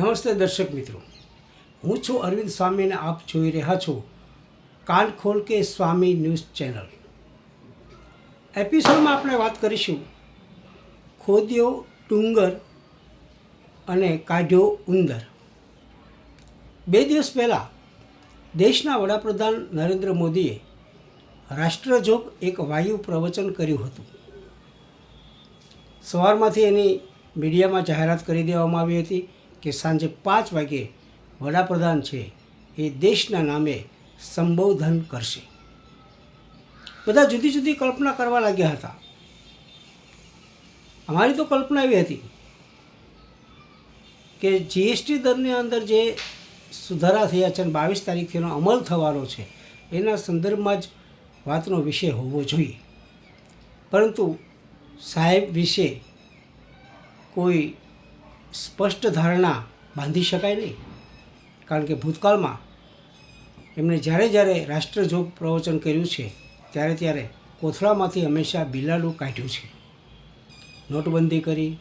નમસ્તે દર્શક મિત્રો. હું છું અરવિંદ સ્વામી અને આપ જોઈ રહ્યા છો કાન ખોલ કે સ્વામી ન્યૂઝ ચેનલ. એપિસોડમાં આપણે વાત કરીશું ખોદ્યો ડુંગર અને કાઢ્યો ઉંદર. બે દિવસ પહેલાં દેશના વડાપ્રધાન નરેન્દ્ર મોદીએ રાષ્ટ્રજોગ એક વાયુ પ્રવચન કર્યું હતું. સવારમાંથી એની મીડિયામાં જાહેરાત કરી દેવામાં આવી હતી. કે સાંજે પાંચ વાગે વડાપ્રધાન છે એ દેશના નામે સંબોધન કરશે. બધા જુદી જુદી કલ્પના કરવા લાગ્યા હતા. અમારી તો કલ્પના એવી હતી કે જીએસટી દરની અંદર જે સુધારા થયા છે અને બાવીસ તારીખથી એનો અમલ થવાનો છે, એના સંદર્ભમાં જ વાતનો વિષય હોવો જોઈએ. પરંતુ સાહેબ વિશે કોઈ સ્પષ્ટ ધારણા બાંધી શકાય નહીં. કારણ કે ભૂતકાળમાં એમણે જ્યારે જ્યારે રાષ્ટ્રજોગ પ્રવચન કર્યું છે, ત્યારે ત્યારે કોથળામાંથી હંમેશા બિલાડું કાઢ્યું છે. નોટબંધી કરી,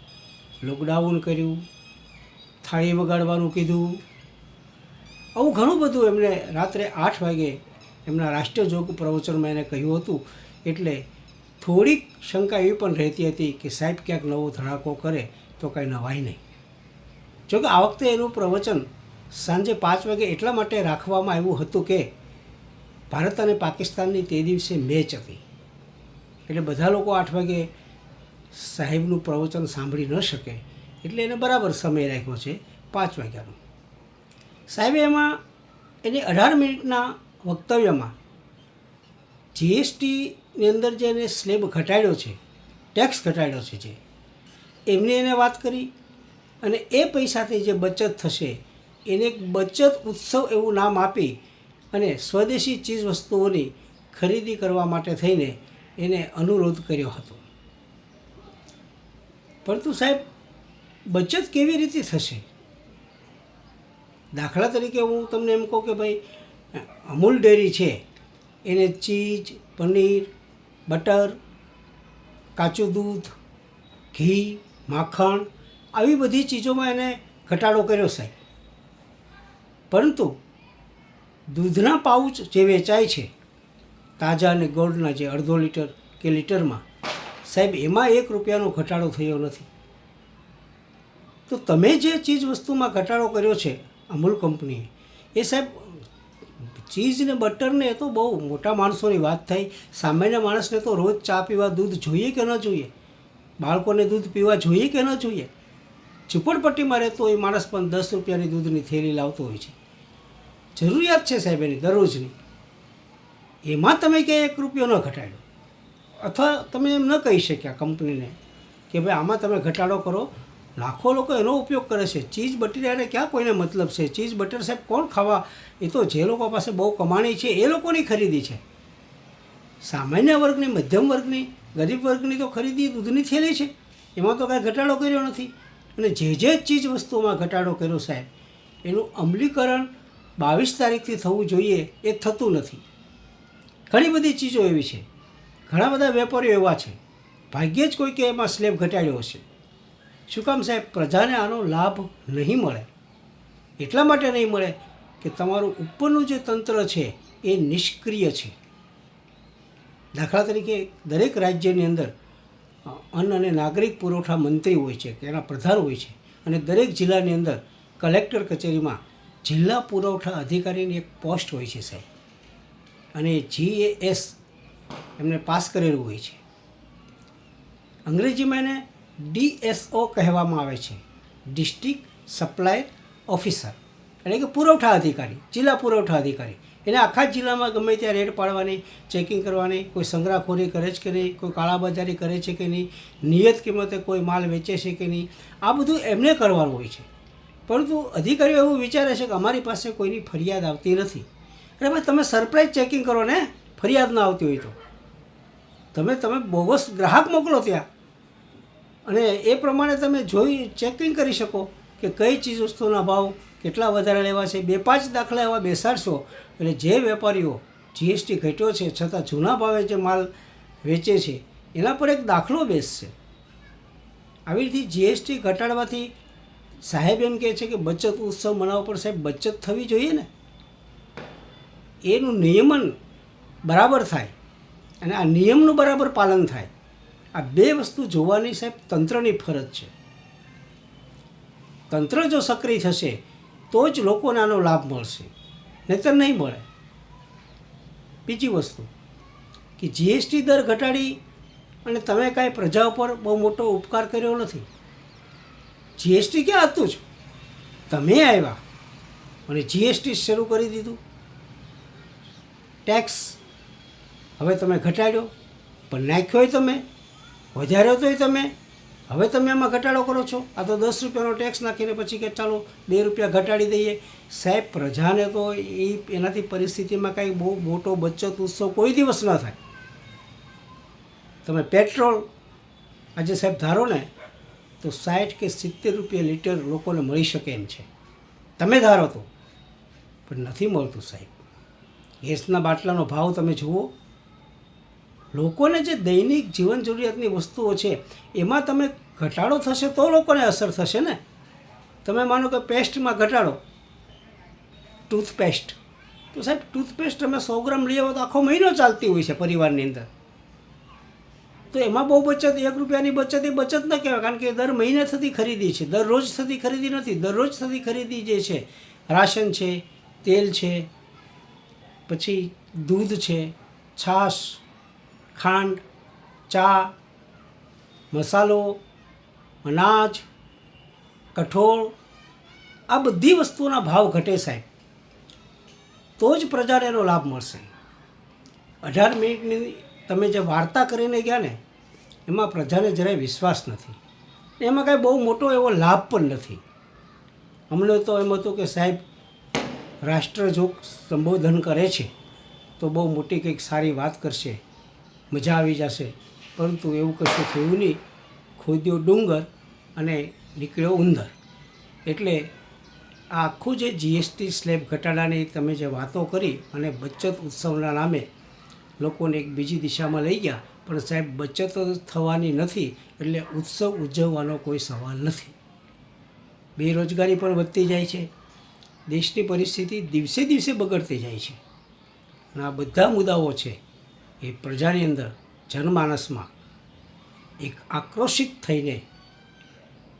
લોકડાઉન કર્યું, થાળી વગાડવાનું કીધું. આવું ઘણું બધું એમણે રાત્રે આઠ વાગે એમના રાષ્ટ્રજોગ પ્રવચનમાં એને કહ્યું હતું. એટલે થોડીક શંકા એવી પણ રહેતી હતી કે સાહેબ ક્યાંક નવો ધડાકો કરે તો કાંઈ નવાય નહીં. જોકે આ વખતે એનું પ્રવચન સાંજે પાંચ વાગે એટલા માટે રાખવામાં આવ્યું હતું કે ભારત અને પાકિસ્તાનની તે દિવસે મેચ હતી. એટલે બધા લોકો આઠ વાગે સાહેબનું પ્રવચન સાંભળી ન શકે એટલે એને બરાબર સમય રાખ્યો છે પાંચ વાગ્યાનો. સાહેબે એમાં એની અઢાર મિનિટના વક્તવ્યમાં જીએસટીની અંદર જે એને સ્લેબ ઘટાડ્યો છે, ટેક્સ ઘટાડ્યો છે જે, એમની એને વાત કરી. અને એ પૈસાથી જે બચત થશે, એને એક બચત ઉત્સવ એવું નામ આપી અને સ્વદેશી ચીજ વસ્તુઓની ખરીદી કરવા માટે થઈને એને અનુરોધ કર્યો હતો. પરંતુ સાહેબ, બચત કેવી રીતે થશે? દાખલા તરીકે હું તમને એમ કહું કે ભાઈ, અમૂલ ડેરી છે, એને ચીઝ પનીર, બટર, કાચું દૂધ, ઘી, માખણ આવી બધી ચીજોમાં એને ઘટાડો કર્યો સાહેબ. પરંતુ દૂધના પાઉચ જે વેચાય છે, તાજા અને ગોળના જે અડધો લીટર કે લીટરમાં, સાહેબ, એમાં એક રૂપિયાનો ઘટાડો થયો નથી. તો તમે જે ચીજ વસ્તુમાં ઘટાડો કર્યો છે, અમૂલ કંપનીએ, એ સાહેબ ચીઝ ને બટરને એ તો બહુ મોટા માણસોની વાત થઈ સામાન્ય માણસને તો રોજ ચા પીવા દૂધ જોઈએ કે ન જોઈએ? બાળકોને દૂધ પીવા જોઈએ કે ન જોઈએ? ઝૂંપડપટ્ટીમાં રહેતો એ માણસ પણ દસ રૂપિયાની દૂધની થેલી લાવતો હોય છે. જરૂરિયાત છે સાહેબ એની, દરરોજની. એમાં તમે ક્યાંય એક રૂપિયો ન ઘટાડ્યો. અથવા તમે એમ ન કહી શક્યા કંપનીને કે ભાઈ આમાં તમે ઘટાડો કરો. લાખો લોકો એનો ઉપયોગ કરે છે. ચીઝ બટેરાને ક્યાં કોઈને મતલબ છે? ચીઝ બટર સાહેબ કોણ ખાવા? એ તો જે લોકો પાસે બહુ કમાણી છે, એ લોકોની ખરીદી છે. સામાન્ય વર્ગની, મધ્યમ વર્ગની, ગરીબ વર્ગની તો ખરીદી દૂધની થેલી છે. એમાં તો કાંઈ ઘટાડો કર્યો નથી. અને જે જે ચીજ વસ્તુઓમાં ઘટાડો કર્યો સાહેબ, એનું અમલીકરણ બાવીસ તારીખથી થવું જોઈએ એ થતું નથી. ઘણી બધી ચીજો એવી છે. ઘણા બધા વેપારીઓ એવા છે. ભાગ્યે જ કોઈ કે એમાં સ્લેબ ઘટાડ્યો હશે. શું કામ સાહેબ, પ્રજાને આનો લાભ નહીં મળે? એટલા માટે નહીં મળે કે તમારું ઉપરનું જે તંત્ર છે એ નિષ્ક્રિય છે. દાખલા તરીકે દરેક રાજ્યની અંદર અન્ન અને નાગરિક પુરવઠા મંત્રી હોય છે, કે એના પ્રધાન હોય છે. અને દરેક જિલ્લાની અંદર કલેક્ટર કચેરીમાં જિલ્લા પુરવઠા અધિકારીની એક પોસ્ટ હોય છે, સાહેબ. અને જીએએસ એમને પાસ કરેલું હોય છે. અંગ્રેજીમાં એને ડીએસઓ કહેવામાં આવે છે, ડિસ્ટ્રિક્ટ સપ્લાય ઓફિસર. એટલે કે પુરવઠા અધિકારી, જિલ્લા પુરવઠા અધિકારી. એને આખા જિલ્લામાં ગમે ત્યાં રેડ પાડવાની ચેકિંગ કરવાની, કોઈ સંગ્રહખોરી કરે છે કે નહીં, કોઈ કાળાબજારી કરે છે કે નહીં, નિયત કિંમતે કોઈ માલ વેચે છે કે નહીં, આ બધું એમને કરવાનું હોય છે. પરંતુ અધિકારીઓ એવું વિચારે છે કે અમારી પાસે કોઈની ફરિયાદ આવતી નથી. અરે ભાઈ તમે સરપ્રાઇઝ ચેકિંગ કરો ને, ફરિયાદ ના આવતી હોય તો. તમે તમે બોગસ ગ્રાહક મોકલો ત્યાં. અને એ પ્રમાણે તમે જોઈ ચેકિંગ કરી શકો કે કઈ ચીજ વસ્તુના ભાવ કેટલા વધારે લેવા છે? બે પાંચ દાખલા એવા બેસાડશો. એટલે જે વેપારીઓ જીએસટી ઘટ્યો છે, છતાં જૂના ભાવે જે માલ વેચે છે, એના પર એક દાખલો બેસશે. આવી રીતે જીએસટી ઘટાડવાથી સાહેબ એમ કહે છે કે બચત ઉત્સવ મનાવવા પર સાહેબ બચત થવી જોઈએ ને? એનું નિયમન બરાબર થાય અને આ નિયમનું બરાબર પાલન થાય. આ બે વસ્તુ જોવાની સાહેબ તંત્રની ફરજ છે. તંત્ર જો સક્રિય થશે તો જ લોકોને આનો લાભ મળશે. નહીતર નહીં મળે. બીજી વસ્તુ, કે જીએસટી દર ઘટાડી અને તમે કાંઈ પ્રજા ઉપર બહુ મોટો ઉપકાર કર્યો નથી. જીએસટી ક્યાં હતું જ? તમે આવ્યા અને જીએસટી શરૂ કરી દીધું. ટેક્સ હવે તમે ઘટાડ્યો, પણ નાખ્યોય તમે, વધાર્યો તોય તમે હવે તમે એમાં ઘટાડો કરો છો? આ તો દસ રૂપિયાનો ટેક્સ નાખીને પછી કે ચાલો બે રૂપિયા ઘટાડી દઈએ. સાહેબ, પ્રજાને તો એ એનાથી પરિસ્થિતિમાં કાંઈ બહુ મોટો બચત ઉત્સવ કોઈ દિવસ ન થાય. તમે પેટ્રોલ આજે સાહેબ ધારો ને, તો સાઠ કે સિત્તેર રૂપિયા લીટર લોકોને મળી શકે એમ છે. તમે ધારો તો. પણ નથી મળતું સાહેબ. ગેસના બાટલાનો ભાવ તમે જુઓ. લોકોને જે દૈનિક જીવન જરૂરિયાતની વસ્તુઓ છે, એમાં તમે ઘટાડો થશે તો લોકોને અસર થશે ને? તમે માનો કે પેસ્ટમાં ઘટાડો. ટૂથપેસ્ટ. તો સાહેબ, ટૂથપેસ્ટ તમે સો ગ્રામ લઈ આવો તો આખો મહિનો ચાલતી હોય છે પરિવારની અંદર. તો એમાં બહુ બચત, એક રૂપિયાની બચત એ બચત ન કહેવાય, કારણ કે દર મહિને થતી ખરીદી છે દરરોજ થતી ખરીદી નથી દરરોજ થતી ખરીદી જે છે, રાશન છે, તેલ છે, પછી દૂધ છે, છાશ ખાંડ, ચા, મસાલો, અનાજ, કઠોળ, આ બધી વસ્તુઓના ભાવ ઘટે સાહેબ. તો જ પ્રજાને એનો લાભ મળશે. અઢાર મિનિટની તમે જે વાર્તા કરીને ગયા ને, એમાં પ્રજાને જરાય વિશ્વાસ નથી. એમાં કાંઈ બહુ મોટો એવો લાભ પણ નથી. અમને તો એમ હતું કે સાહેબ રાષ્ટ્રજોગ સંબોધન કરે છે, તો બહુ મોટી કંઈક સારી વાત કરશે. મજા આવી જશે. પરંતુ એવું કશું થયું નહીં. ખોદ્યો ડુંગર અને નીકળ્યો ઉંદર. એટલે આખું જે જીએસટી સ્લેબ ઘટાડાની તમે જે વાતો કરી અને બચત ઉત્સવના નામે લોકોને એક બીજી દિશામાં લઈ ગયા, પણ સાહેબ બચત થવાની નથી, એટલે ઉત્સવ ઉજવવાનો કોઈ સવાલ નથી. બેરોજગારી પણ વધતી જાય છે. દેશની પરિસ્થિતિ દિવસે દિવસે બગડતી જાય છે. અને આ બધા મુદ્દાઓ છે એ પ્રજાની અંદર જનમાનસમાં એક આક્રોશિત થઈને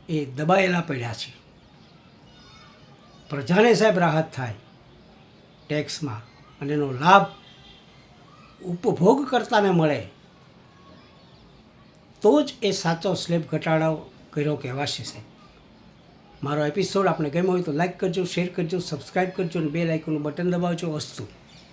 એ દબાયેલા પડ્યા છે. પ્રજાને સાહેબ રાહત થાય ટેક્સમાં અને એનો લાભ ઉપભોગ કરતાને મળે તો જ એ સાચો સ્લેબ ઘટાડો કર્યો કહેવાશે સાહેબ. મારો એપિસોડ આપણે ગમ્યો હોય તો લાઈક કરજો શેર કરજો સબસ્ક્રાઈબ કરજો અને બે લાઇકોનું બટન દબાવજો વસ્તુ